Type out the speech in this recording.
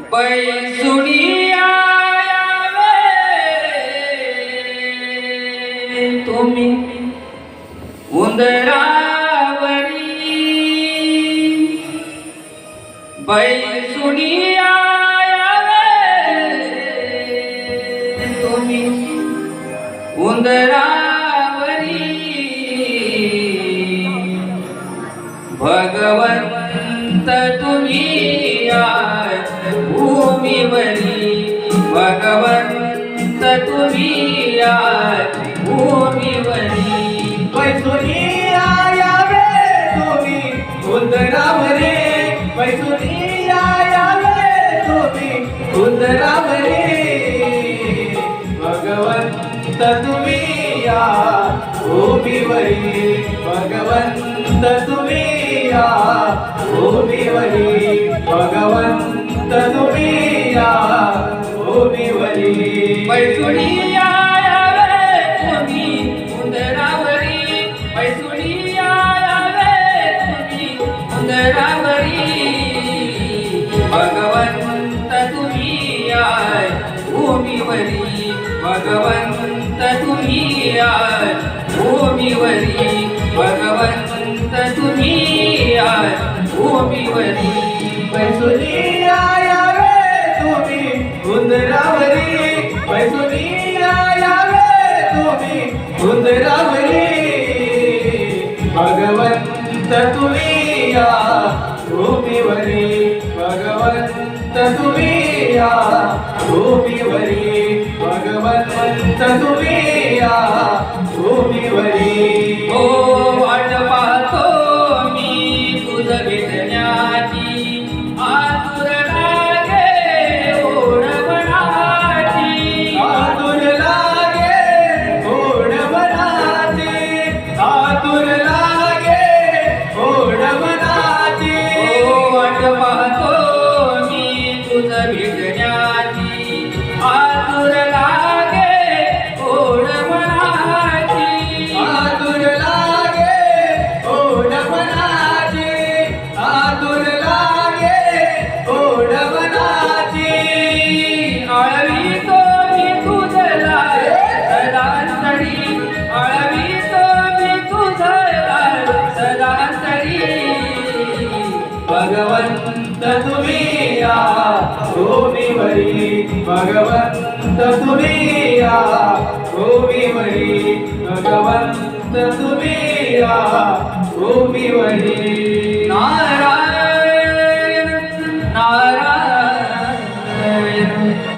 पैसुडिया तुम्ही उंदरावरी। बैसुडिया तुम्ही या भूमीवरी भगवंत तुम्ही या भूमीवरी. पैसुनी आयावे तुम्ही उंदरावरे. पैसुनी आयावे तुम्ही उंदरावरे. भगवंत तुम्ही या भूमीवरी भगवंत तुम्ही या भूमीवरी भगवंत तुम्ही या भूमीवरी पैसुडिया तुम्ही उंदरावरी। पैसुडिया तुम्ही उंदरावरी। भगवंत तुम्ही याय भूमीवरी भगवंत तुम्ही भगवंत तुम्ही तुम्ही वरी मैसुरी आयावे तुम्ही. उंदरावरी मैसुरी आयावे तुम्ही. उंदरावरी भगवंत तुम्ही या. भूमीवरी भगवंत तुम्ही या. भूमीवरी भगवंत तुम्ही या भूमीवरी भगवंत तुम्ही या भूमीवरी भगवंत तुम्ही या भूमीवरी नारायण